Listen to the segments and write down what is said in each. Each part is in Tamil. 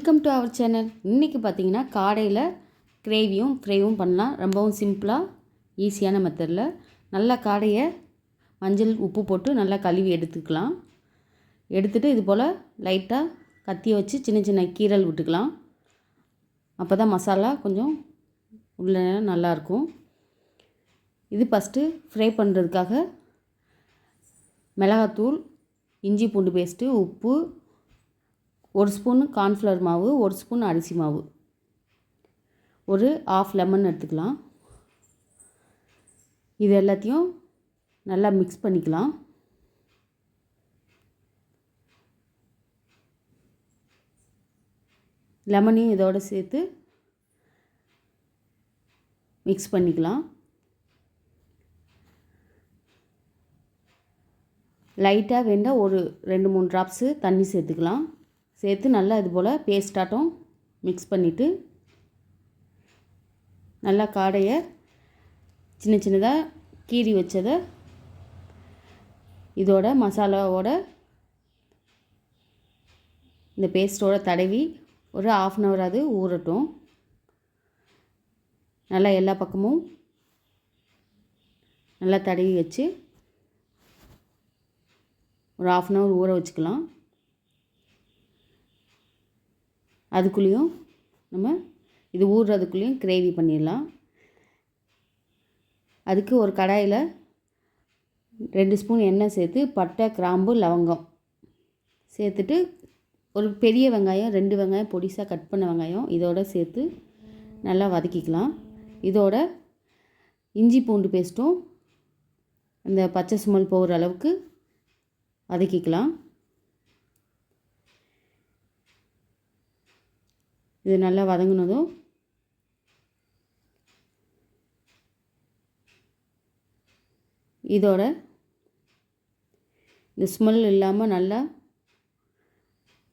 வெல்கம் டு அவர் சேனல் இன்றைக்கி பார்த்தீங்கன்னா காடையில் கிரேவியும் ஃப்ரையும் பண்ணலாம். ரொம்பவும் சிம்பிளாக ஈஸியான மெத்தடில் நல்லா காடையை மஞ்சள் உப்பு போட்டு நல்லா கழுவி எடுத்துக்கலாம். எடுத்துகிட்டு இது போல் லைட்டாக கத்தியை வச்சு சின்ன சின்ன கீரல் விட்டுக்கலாம். அப்போ தான் மசாலா கொஞ்சம் உள்ள நல்லாயிருக்கும் இது ஃபஸ்ட்டு ஃப்ரை பண்ணுறதுக்காக மிளகாத்தூள் இஞ்சி பூண்டு பேஸ்ட்டு உப்பு ஒரு ஸ்பூன் கார்ன்ஃப்ளவர் மாவு ஒரு ஸ்பூன் அரிசி மாவு. ஒரு ஆஃப் லெமன் எடுத்துக்கலாம். இது எல்லாத்தையும் நல்லா மிக்ஸ் பண்ணிக்கலாம். லெமனையும் இதோடு சேர்த்து மிக்ஸ் பண்ணிக்கலாம். லைட்டாக வேண்டாம் ஒரு ரெண்டு மூணு ட்ராப்ஸு தண்ணி சேர்த்துக்கலாம். சேர்த்து நல்லா இது போல் பேஸ்டாட்டம் மிக்ஸ் பண்ணிவிட்டு நல்லா காடையை சின்ன சின்னதாக கீறி வச்சதை இதோட மசாலாவோட இந்த பேஸ்ட்டோட தடவி ஒரு ஆஃப் அன் ஹவர் அது ஊறட்டும். நல்லா எல்லா பக்கமும் நல்லா தடவி வச்சு ஒரு ஆஃப் அன் ஹவர் ஊற வச்சுக்கலாம். அதுக்குள்ளேயும் நம்ம இது ஊறுறதுக்குள்ளேயும் கிரேவி பண்ணிடலாம். அதுக்கு ஒரு கடாயில் ரெண்டு ஸ்பூன் எண்ணெய் சேர்த்து பட்டை கிராம்பு லவங்கம் சேர்த்துட்டு ஒரு பெரிய வெங்காயம் ரெண்டு வெங்காயம் பொடிசாக கட் பண்ண வெங்காயம் இதோட சேர்த்து நல்லா வதக்கிக்கலாம். இதோட இஞ்சி பூண்டு பேஸ்ட்டும் அந்த பச்சை சுமல் போகிற அளவுக்கு வதக்கிக்கலாம். இது நல்லா வதங்கினதும் இதோட இந்த ஸ்மெல் இல்லாமல் நல்லா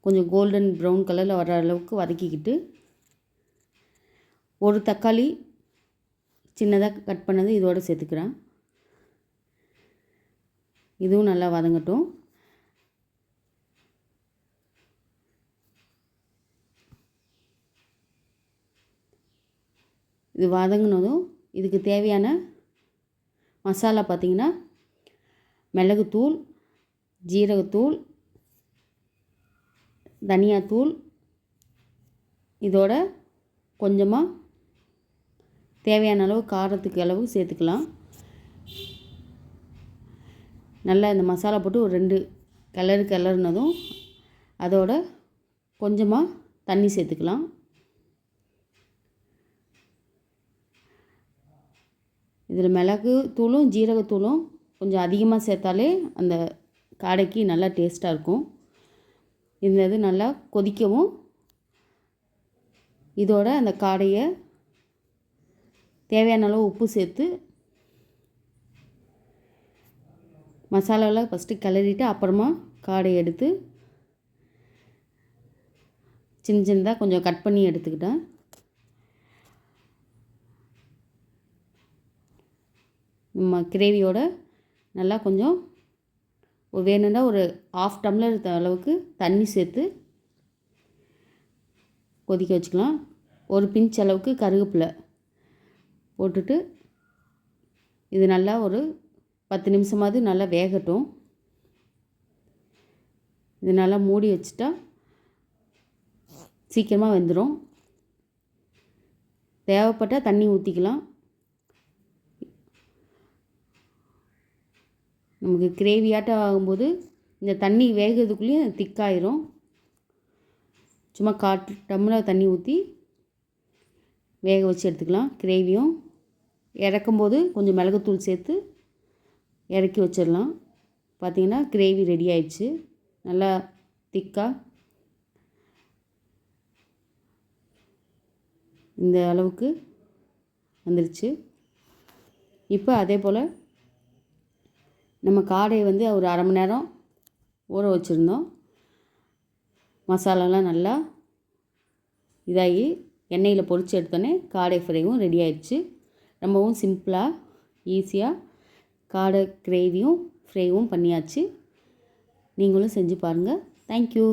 கொஞ்சம் கோல்டன் ப்ரௌன் கலரில் வர அளவுக்கு வதக்கிக்கிட்டு ஒரு தக்காளி சின்னதாக கட் பண்ணது இதோடு சேர்த்துக்கிறேன். இதுவும் நல்லா வதங்கட்டும். இது வதங்கினதும் இதுக்கு தேவையான மசாலா பார்த்திங்கன்னா மிளகுத்தூள் ஜீரகத்தூள் தனியாத்தூள். இதோட கொஞ்சமாக தேவையான அளவு காரத்துக்கு அளவு சேர்த்துக்கலாம். நல்லா இந்த மசாலா போட்டு ஒரு ரெண்டு கிளறு கிளறுனதும் அதோட கொஞ்சமாக தண்ணி சேர்த்துக்கலாம். இதில் மிளகு தூளும் ஜீரகத்தூளும் கொஞ்சம் அதிகமாக சேர்த்தாலே அந்த காடைக்கு நல்லா டேஸ்ட்டாக இருக்கும். இந்த இது நல்லா கொதிக்கவும் இதோட அந்த காடையை தேவையான அளவு உப்பு சேர்த்து மசாலாவில் ஃபஸ்ட்டு கிளறிட்டு அப்புறமா காடை எடுத்து சின்ன சின்னதாக கொஞ்சம் கட் பண்ணி எடுத்துக்கிட்டேன். நம்ம கிரேவியோட நல்லா கொஞ்சம் வேணும்னா ஒரு ஆஃப் டம்ளர் அளவுக்கு தண்ணி சேர்த்து கொதிக்க வச்சுக்கலாம். ஒரு பிஞ்ச் அளவுக்கு கருவேப்பிலை போட்டுட்டு இது நல்லா ஒரு பத்து நிமிஷமாவது நல்லா வேகட்டும். இது நல்லா மூடி வச்சுட்டா சீக்கிரமாக வெந்துடும் தேவைப்பட்டால் தண்ணி ஊற்றிக்கலாம் நமக்கு கிரேவியாட்டம் ஆகும்போது இந்த தண்ணி வேகிறதுக்குள்ளேயும் திக்காயிரும் சும்மா காட்டு டம்ளர் தண்ணி ஊற்றி வேக வச்சு எடுத்துக்கலாம். கிரேவியும் இறக்கும்போது கொஞ்சம் மிளகுத்தூள் சேர்த்து இறக்கி வச்சிடலாம். பார்த்திங்கன்னா கிரேவி ரெடி ஆயிடுச்சு. நல்லா திக்காக இந்த அளவுக்கு வந்துருச்சு. இப்போ அதே போல் நம்ம காடையை வந்து ஒரு அரை மணி நேரம் ஊற வச்சுருந்தோம். மசாலாலாம் நல்லா இதாகி எண்ணெயில் பொறிச்சு எடுத்தோன்னே காடை ஃப்ரைவும் ரெடி ஆயிடுச்சு. ரொம்பவும் சிம்பிளாக ஈஸியாக காடை கிரேவியும் ஃப்ரைவும் பண்ணியாச்சு. நீங்களும் செஞ்சு பாருங்கள் தேங்க்யூ